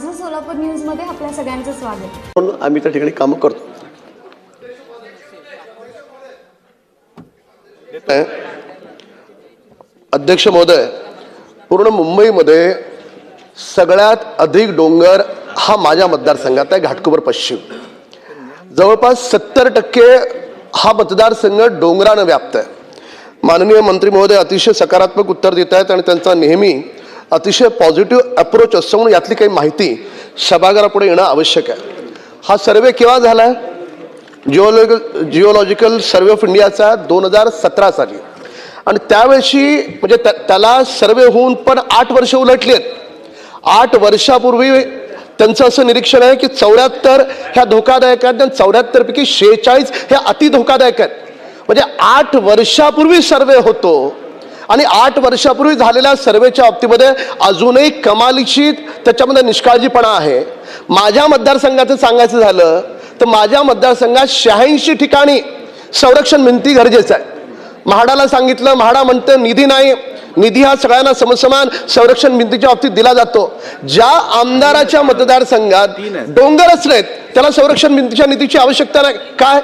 माझं सोलापूर न्यूजमध्ये आपल्या सगळ्यांचं स्वागत. आम्ही त्या ठिकाणी काम करतो. अध्यक्ष महोदय पूर्ण मुंबईमध्ये सगळ्यात अधिक डोंगर हा माझ्या मतदारसंघात आहे घाटकोपर पश्चिम. जवळपास सत्तर टक्के हा मतदारसंघ डोंगरानं व्याप्त आहे. माननीय मंत्री महोदय अतिशय सकारात्मक उत्तर देत आहेत आणि त्यांचा नेहमी अतिशय पॉझिटिव्ह अप्रोच असतो म्हणून यातली काही माहिती सभागृहापुढे येणं आवश्यक आहे. हा सर्वे केव्हा झाला? आहे जिओलॉजिकल जिओलॉजिकल सर्वे ऑफ इंडियाचा दोन हजार सतरा साली. आणि त्यावेळेशी म्हणजे त्याला सर्वे होऊन पण आठ वर्ष उलटली आहेत आठ वर्षापूर्वी त्यांचं असं निरीक्षण आहे की चौऱ्याहत्तर ह्या धोकादायक आहेत आणि चौऱ्याहत्तरपैकी शेहेचाळीस हे अति धोकादायक आहेत. म्हणजे आठ वर्षापूर्वी सर्वे होतो. आणि आठ वर्षापूर्वी झालेल्या सर्वेच्या बाबतीमध्ये अजूनही कमालीची त्याच्यामध्ये निष्काळजीपणा आहे. माझ्या मतदारसंघाचं सांगायचं झालं तर माझ्या मतदारसंघात शहाऐंशी ठिकाणी संरक्षण भिंती गरजेचं आहे. म्हाडाला सांगितलं म्हाडा म्हणतं निधी नाही निधी हा सगळ्यांना समसमान संरक्षण भिंतीच्या बाबतीत दिला जातो. ज्या आमदाराच्या मतदारसंघात डोंगरच नाहीत त्याला संरक्षण भिंतीच्या निधीची आवश्यकता नाही. काय?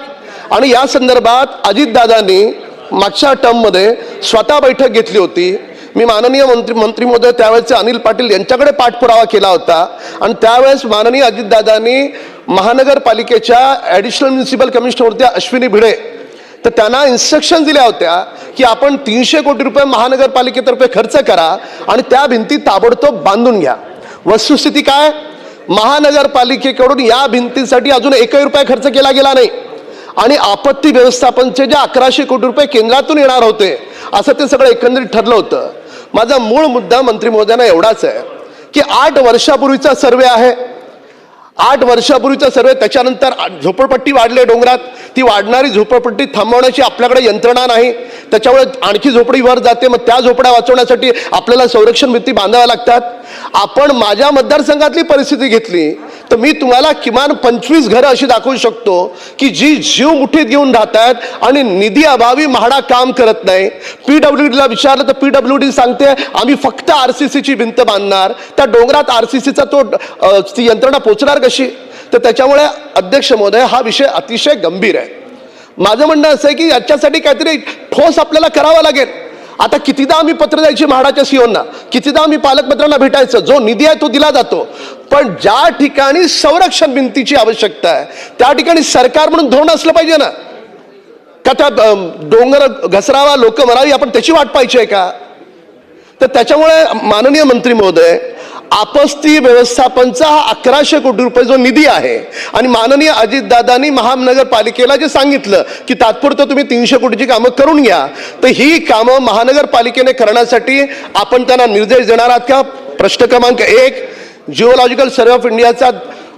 आणि या संदर्भात अजितदादांनी मागच्या टर्ममध्ये स्वतः बैठक घेतली होती. मी माननीय मंत्री मंत्री महोदय त्यावेळेचे अनिल पाटील यांच्याकडे पाठपुरावा केला होता. आणि त्यावेळेस माननीय अजितदादांनी महानगरपालिकेच्या ॲडिशनल म्युन्सिपल कमिशनर होत्या अश्विनी भिडे तर त्यांना इन्स्ट्रक्शन दिल्या होत्या की आपण तीनशे कोटी रुपये महानगरपालिकेतर्फे खर्च करा आणि त्या भिंती ताबडतोब बांधून घ्या. वस्तुस्थिती काय? महानगरपालिकेकडून या भिंतीसाठी अजून एकही रुपया खर्च केला गेला नाही. आणि आपत्ती व्यवस्थापनचे जे अकराशे कोटी रुपये केंद्रातून येणार होते असं ते सगळं एकंदरीत ठरलं होतं. माझा मूळ मुद्दा मंत्री महोदयांना एवढाच आहे की आठ वर्षापूर्वीचा सर्वे आहे. आठ वर्षापूर्वीचा सर्वे त्याच्यानंतर झोपडपट्टी वाढली आहे डोंगरात. ती वाढणारी झोपडपट्टी थांबवण्याची आपल्याकडे यंत्रणा नाही. त्याच्यामुळे आणखी झोपडी वर जाते. मग त्या झोपड्या वाचवण्यासाठी आपल्याला संरक्षण भीती बांधाव्या लागतात. आपण माझ्या मतदारसंघातली परिस्थिती घेतली तर मी तुम्हाला किमान पंचवीस घरं अशी दाखवू शकतो की जी जीव मुठीत घेऊन राहत आहेत आणि निधी अभावी म्हाडा काम करत नाही. पी डब्ल्यू डीला विचारलं तर पी डब्ल्यू डी सांगते आम्ही फक्त आर सी सीची भिंत बांधणार. त्या डोंगरात आर सी सीचा तो ती यंत्रणा पोचणार कशी? तर त्याच्यामुळे अध्यक्ष महोदय हा विषय अतिशय गंभीर आहे. माझं म्हणणं असं आहे की याच्यासाठी काहीतरी ठोस आपल्याला करावा लागेल. आता कितीदा आम्ही पत्र द्यायची म्हाडाच्या सीओना? कितीदा आम्ही पालकमंत्र्यांना भेटायचं? जो निधी आहे तो दिला जातो. पण ज्या ठिकाणी संरक्षण भिंतीची आवश्यकता आहे त्या ठिकाणी सरकार म्हणून धोरण असलं पाहिजे ना. का त्या डोंगर घसरावा लोक मरावी आपण त्याची वाट पाहिजे का? तर त्याच्यामुळे माननीय मंत्री महोदय आपस्ती व्यवस्थापनचा हा अकराशे कोटी रुपये जो निधी आहे आणि माननीय अजितदादांनी महानगरपालिकेला जे सांगितलं की तात्पुरतं तुम्ही तीनशे कोटीची कामं करून घ्या तर ही कामं महानगरपालिकेने करण्यासाठी आपण त्यांना निर्देश देणार आहात का? प्रश्न क्रमांक एक जिओलॉजिकल सर्वे ऑफ इंडियाचा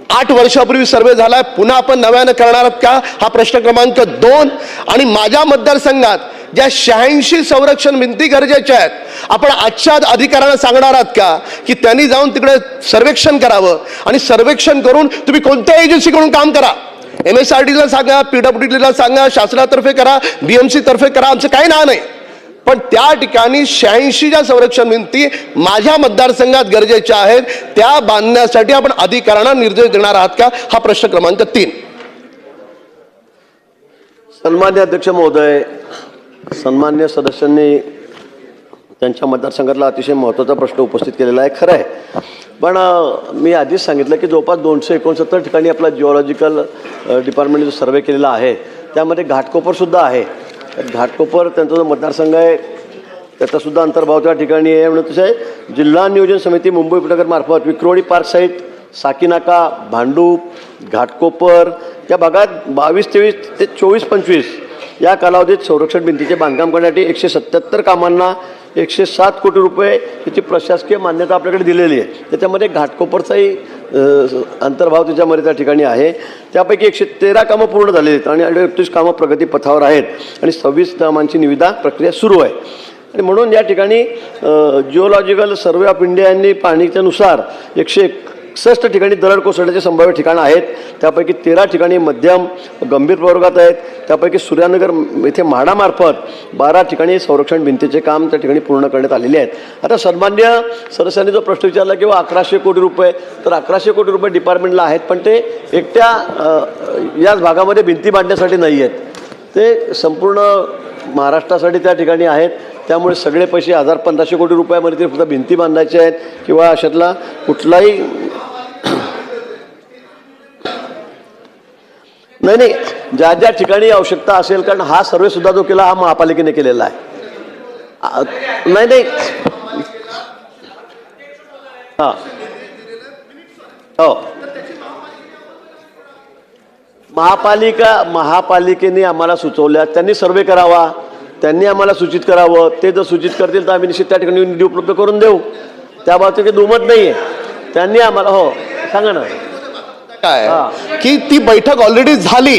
आठ वर्षापूर्वी सर्वे झालाय पुन्हा आपण नव्यानं करणार आहात का? हा प्रश्न क्रमांक दोन आणि माझ्या मतदारसंघात ज्या शहाऐंशी संरक्षण भिंती गरजेच्या आहेत आपण आजच्या अधिकाऱ्यांना सांगणार आहात का? की त्यांनी जाऊन तिकडे सर्वेक्षण करावं आणि सर्वेक्षण करून तुम्ही कोणत्या एजन्सीकडून काम करा? एम एस आर डीला सांगा पीडब्ल्यूडीला सांगा शासनातर्फे करा बीएमसी तर्फे करा आमचं काही नाव नाही. पण त्या ठिकाणी शहाऐंशी ज्या संरक्षण भिंती माझ्या मतदारसंघात गरजेच्या आहेत त्या बांधण्यासाठी आपण अधिकाऱ्यांना निर्देश देणार आहात का? हा प्रश्न क्रमांक तीन. सन्मान्य अध्यक्ष महोदय सन्मान्य सदस्यांनी त्यांच्या मतदारसंघातला अतिशय महत्त्वाचा प्रश्न उपस्थित केलेला आहे. खरं आहे. पण मी आधीच सांगितलं की जवळपास दोनशे एकोणसत्तर ठिकाणी आपला जिओलॉजिकल डिपार्टमेंटने जो सर्वे केलेला आहे त्यामध्ये घाटकोपरसुद्धा आहे. घाटकोपर त्यांचा जो मतदारसंघ आहे त्याचासुद्धा अंतर्भाव त्या ठिकाणी आहे. म्हणून तसं आहे जिल्हा नियोजन समिती मुंबई उपनगरमार्फत विक्रोळी पार्क साईट साकीनाका भांडूप घाटकोपर या भागात बावीस तेवीस ते चोवीस पंचवीस या कालावधीत संरक्षण भिंतीचे बांधकाम करण्यासाठी एकशे सत्याहत्तर कामांना एकशे सात कोटी रुपये याची प्रशासकीय मान्यता आपल्याकडे दिलेली आहे. त्याच्यामध्ये घाटकोपरचाही अंतर्भाव त्याच्यामध्ये त्या ठिकाणी आहे. त्यापैकी एकशे तेरा कामं पूर्ण झालेली आहेत आणि अडतीस कामं प्रगतीपथावर आहेत आणि सव्वीस कामांची निविदा प्रक्रिया सुरू आहे. आणि म्हणून या ठिकाणी जिओलॉजिकल सर्वे ऑफ इंडिया यांनी पाहणीच्यानुसार एकशे एकसष्ट ठिकाणी दरड कोसळण्याचे संभाव्य ठिकाणं आहेत. त्यापैकी तेरा ठिकाणी मध्यम गंभीर प्रवर्गात आहेत. त्यापैकी सूर्यानगर इथे म्हाडामार्फत बारा ठिकाणी संरक्षण भिंतीचे काम त्या ठिकाणी पूर्ण करण्यात आलेले आहेत. आता सन्मान्य सदस्यांनी जो प्रश्न विचारला किंवा अकराशे कोटी रुपये तर अकराशे कोटी रुपये डिपार्टमेंटला आहेत पण ते एकट्या याच भागामध्ये भिंती बांधण्यासाठी नाही आहेत. ते संपूर्ण महाराष्ट्रासाठी त्या ठिकाणी आहेत. त्यामुळे सगळे पैसे हजार पंधराशे कोटी रुपयामध्ये ते फक्त भिंती बांधायचे आहेत किंवा अशातला कुठलाही नाही नाही. ज्या ज्या ठिकाणी आवश्यकता असेल कारण हा सर्वे सुद्धा जो केला हा महापालिकेने केलेला आहे. नाही नाही. हां. हो. महापालिका महापालिकेने आम्हाला सुचवल्या. त्यांनी सर्वे करावा. त्यांनी आम्हाला सूचित करावं. ते जर सूचित करतील तर आम्ही निश्चित त्या ठिकाणी निधी उपलब्ध करून देऊ. त्या बाबतीत काही दुमत नाही आहे त्यांनी आम्हाला हो. सांगा ना. काय हा. की ती बैठक ऑलरेडी झाली.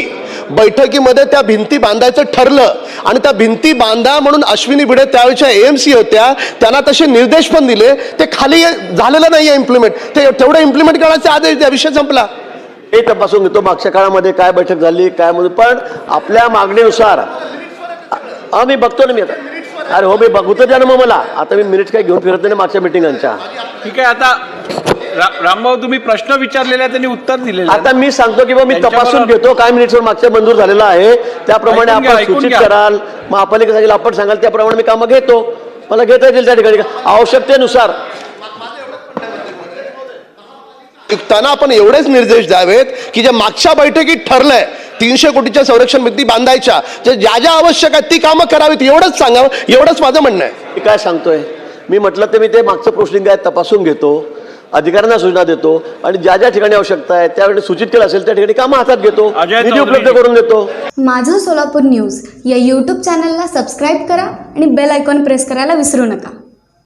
बैठकीमध्ये त्या भिंती बांधायचं ठरलं. आणि त्या भिंती बांधा म्हणून अश्विनी भिडे त्यावेळेच्या एएमसी होत्या. त्यांना तसे निर्देश पण दिले. ते खाली झालेलं नाहीये इम्प्लिमेंट ते तेवढं इम्प्लिमेंट करण्याचे आदेश द्या. विषय संपला. हे तपासून घेतो. मागच्या काळामध्ये काय बैठक झाली काय म्हणून. पण आपल्या मागणीनुसार हा मी बघतो ना मी आता. अरे हो मी बघू तर द्या ना मग मला. आता मी मिनिट काय घेऊन फिरत नाही ना मागच्या मिटिंगांच्या ठीक आहे आता रामभाऊ तुम्ही प्रश्न विचारलेला आहे, त्यांनी उत्तर दिलेलं आहे. आता मी सांगतो की बा मी तपासून घेतो. काय मिनिट्सवर मागच्या मंजूर झालेला आहे. त्याप्रमाणे आपण सूचित. कराल. महापालिका सांगेल आपण सांगाल त्याप्रमाणे मी कामं घेतो. मला घेता येतील त्या ठिकाणी. आवश्यकतेनुसार. त्यांना आपण एवढेच निर्देश द्यावेत की जे मागच्या बैठकीत ठरलंय तीनशे कोटीच्या संरक्षण भिंती बांधायच्या जे ज्या ज्या आवश्यक आहेत ती कामं करावीत एवढंच सांगावं एवढंच माझं म्हणणं आहे. मी काय सांगतोय? मी म्हटलं तर मी ते मागचं प्रोसिडिंग आहे तपासून घेतो. अधिकाऱ्यांना सूचना देतो आणि ज्या ज्या ठिकाणी आवश्यकता आहे त्या ठिकाणी सूचित केलं असेल त्या ठिकाणी कामं हातात घेतो निधी. उपलब्ध करून देतो माझं सोलापूर न्यूज या यूट्यूब चॅनलला सबस्क्राईब करा आणि बेल आयकॉन प्रेस करायला विसरू नका